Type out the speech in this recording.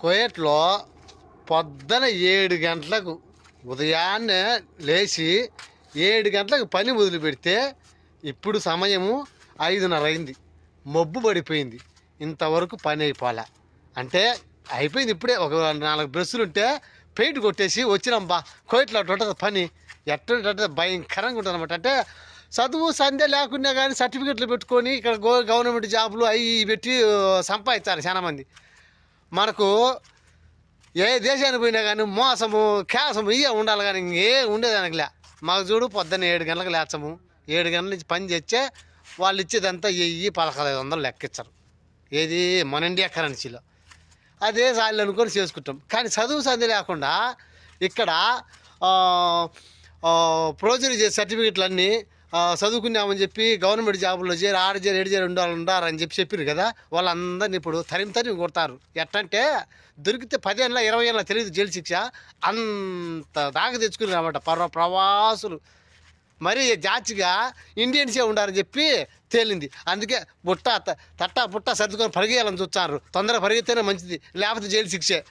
కోయట్లో పొద్దున ఏడు గంటలకు ఉదయాన్నే లేచి ఏడు గంటలకు పని వదిలిపెడితే పెడితే ఇప్పుడు సమయము ఐదున్నర అయింది. మబ్బు పడిపోయింది. ఇంతవరకు పని అయిపోలే. అంటే అయిపోయింది ఇప్పుడే. ఒక నాలుగు బ్రష్లు ఉంటే పెయింట్ కొట్టేసి వచ్చినాం బా. కోయిట్లో అటు ఉంటుంది పని ఎట్టుంటే భయంకరంగా ఉంటుంది అనమాట అంటే చదువు సంధ్య లేకుండా కానీ సర్టిఫికెట్లు పెట్టుకొని ఇక్కడ గో గవర్నమెంట్ జాబులు అవి పెట్టి సంపాదించాలి చాలామంది. మనకు ఏ దేశానికి పోయినా కానీ మోసము కేసము ఇవే ఉండాలి కానీ ఇంకే ఉండేదానికిలే. మాకు చూడు పొద్దున్న ఏడు గంటలకు లేచము. ఏడు గంటల నుంచి పని చేస్తే వాళ్ళు ఇచ్చేదంతా వెయ్యి పదహారు వందలు లెక్కించరు. ఏది మన ఇండియా కరెన్సీలో. అదే సార్లు అనుకొని చేసుకుంటాం. కానీ చదువు సంధి లేకుండా ఇక్కడ ప్రోజరీ చేసే సర్టిఫికెట్లన్నీ అన్నీ చదువుకున్నామని చెప్పి గవర్నమెంట్ జాబుల్లో చేరి ఆడ చేరి ఏడు చేరి ఉండాలి ఉండాలని చెప్పి చెప్పారు కదా వాళ్ళందరిని ఇప్పుడు తరిమి తరిమి కొడతారు. ఎట్టంటే దొరికితే పదేళ్ళ ఇరవై ఏళ్ళ తెలియదు జైలు శిక్ష అంత దాకా తెచ్చుకున్నారు అనమాట పర్వ ప్రవాసులు. మరి జాచిగా ఇండియన్సే ఉండాలని చెప్పి తేలింది. అందుకే బుట్ట తట్ట పుట్ట సర్దుకొని పరిగేయాలని చూస్తారు. తొందరగా పరిగెత్తేనే మంచిది. లేకపోతే జైలు శిక్షే.